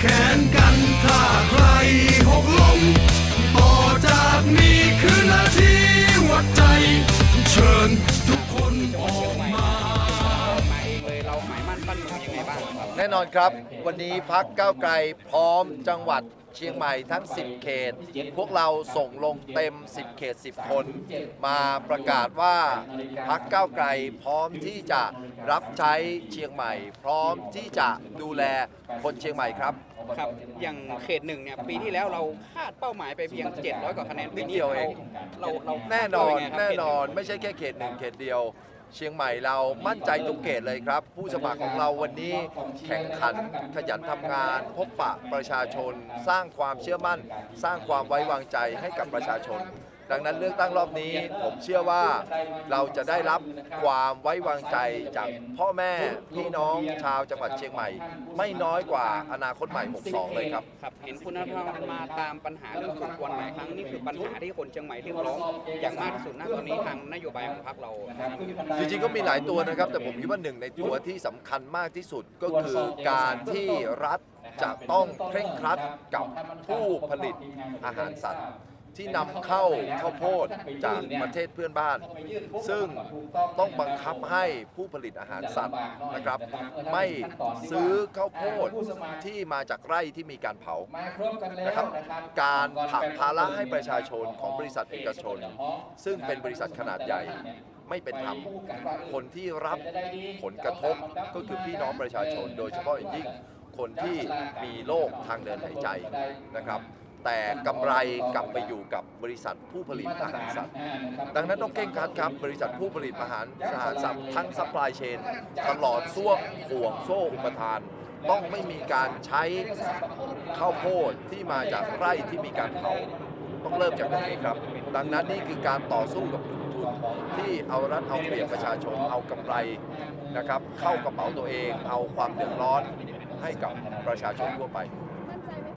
แขนกันถ้าใครหกล้มต่อจากนี้คือนาทีวัดใจ เชิญทุกคนออกมามาเองเลยเรามาแน่นอนครับ วันนี้พักก้าวไกลพร้อมจังหวัด เชียงใหม่ทั้ง 10 เขต พวกเราส่งลงเต็ม 10 เขต 10 คน มาประกาศว่าพักก้าวไกลพร้อมที่จะรับใช้เชียงใหม่ พร้อมที่จะดูแลคนเชียงใหม่ครับครับ อย่างเขตหนึ่งเนี่ยปีที่แล้วเราคาดเป้าหมายไปเพียง 700 กว่าคะแนนปีนิดเดีนี้ยวเองเราเราแน่นอนเรายังไงครับแน่นอนไม่ใช่แค่เขตหนึ่งเขตเดียว เชียงใหม่เรามั่นใจทุกเขตเลยครับ ผู้สมัครของเราวันนี้แข่งขันขยันทำงาน พบปะประชาชน สร้างความเชื่อมั่น สร้างความไว้วางใจให้กับประชาชน ดังนั้นเลือกตั้งรอบนี้ผมเชื่อว่าเราจะได้รับความไว้วางใจจากพ่อแม่พี่น้องชาวจังหวัดเชียงใหม่ ไม่น้อยกว่าอนาคตใหม่ 62 เลยครับ ครับ เห็นคุณธรรมมาตามปัญหาเรื่องสุขวันหลายครั้งนี่คือปัญหาที่คนเชียงใหม่เรียกร้องอย่างมากที่สุดณตอนนี้ทางนโยบายของพรรคเรา จริงๆก็มีหลายตัวนะครับ แต่ผมคิดว่าหนึ่งในตัวที่สำคัญมากที่สุดก็คือการที่รัฐจะต้องเคร่งครัดกับผู้ผลิตอาหารสัตว์ ที่นำเข้าข้าวโพดจากประเทศเพื่อนบ้าน ซึ่งต้องบังคับให้ผู้ผลิตอาหารสัตว์นะครับ ไม่ซื้อข้าวโพดที่มาจากไร่ที่มีการเผานะครับ การผลักภาระให้ประชาชนของบริษัทเอกชน ซึ่งเป็นบริษัทขนาดใหญ่ไม่เป็นธรรม คนที่รับผลกระทบก็คือพี่น้องประชาชน โดยเฉพาะอย่างยิ่งคนที่มีโรคทางเดินหายใจนะครับ แต่กำไรกลับไปอยู่กับบริษัทผู้ผลิตอาหารสัตว์ดังนั้นต้องเก่งคัดครับบริษัทผู้ผลิตอาหารอาหารสัตว์ทั้งซัพพลายเชนตลอดช่วงห่วงโซ่อุปทาน ต้องไม่มีการใช้ข้าวโพดที่มาจากไร่ที่มีการเผาต้องเริ่มจากตรงนี้ครับ ดังนั้นนี่คือการต่อสู้กับกลุ่มทุนที่เอารัดเอาเปรียบประชาชนเอากำไรนะครับ เข้ากระเป๋าตัวเอง เอาความเดือดร้อนให้กับประชาชนทั่วไป